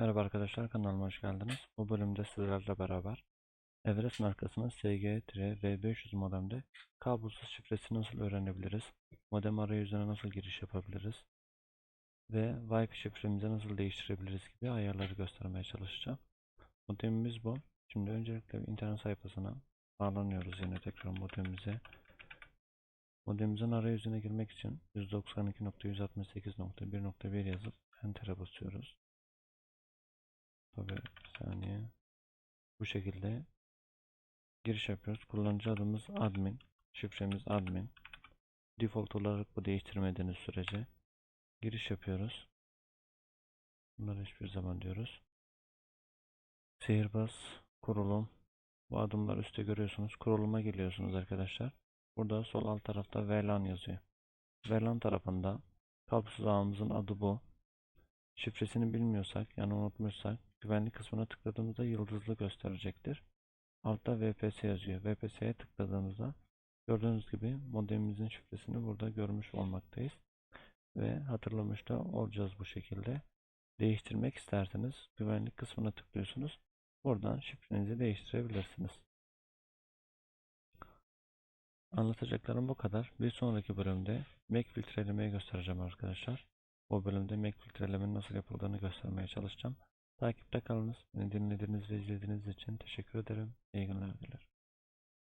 Merhaba arkadaşlar kanalıma hoş geldiniz. Bu bölümde sizlerle beraber Everest markasının SG-V500 modemde kablosuz şifresi nasıl öğrenebiliriz? Modem arayüzüne nasıl giriş yapabiliriz? Ve Wi-Fi şifremizi nasıl değiştirebiliriz gibi ayarları göstermeye çalışacağım. Modemimiz bu. Şimdi öncelikle internet sayfasına bağlanıyoruz yine tekrar modemimize. Modemimizin arayüzüne girmek için 192.168.1.1 yazıp Enter'e basıyoruz. Bu şekilde giriş yapıyoruz. Kullanıcı adımız admin. Şifremiz admin. Default olarak bu değiştirmediğiniz sürece giriş yapıyoruz. Bunları hiçbir zaman diyoruz. Sihirbaz, kurulum. Bu adımlar üstte görüyorsunuz. Kuruluma geliyorsunuz arkadaşlar. Burada sol alt tarafta VLAN yazıyor. VLAN tarafında kablosuz ağımızın adı bu. Şifresini bilmiyorsak yani unutmuşsak güvenlik kısmına tıkladığımızda yıldızlı gösterecektir. Altta VPS yazıyor. VPS'ye tıkladığımızda gördüğünüz gibi modemimizin şifresini burada görmüş olmaktayız. Ve hatırlamış da olacağız bu şekilde. Değiştirmek isterseniz güvenlik kısmına tıklıyorsunuz. Buradan şifrenizi değiştirebilirsiniz. Anlatacaklarım bu kadar. Bir sonraki bölümde Mac filtrelemeyi göstereceğim arkadaşlar. Bu bölümde Mac filtrelemenin nasıl yapıldığını göstermeye çalışacağım. Takipte kalınız. Beni dinlediğiniz ve izlediğiniz için teşekkür ederim. İyi günler dilerim.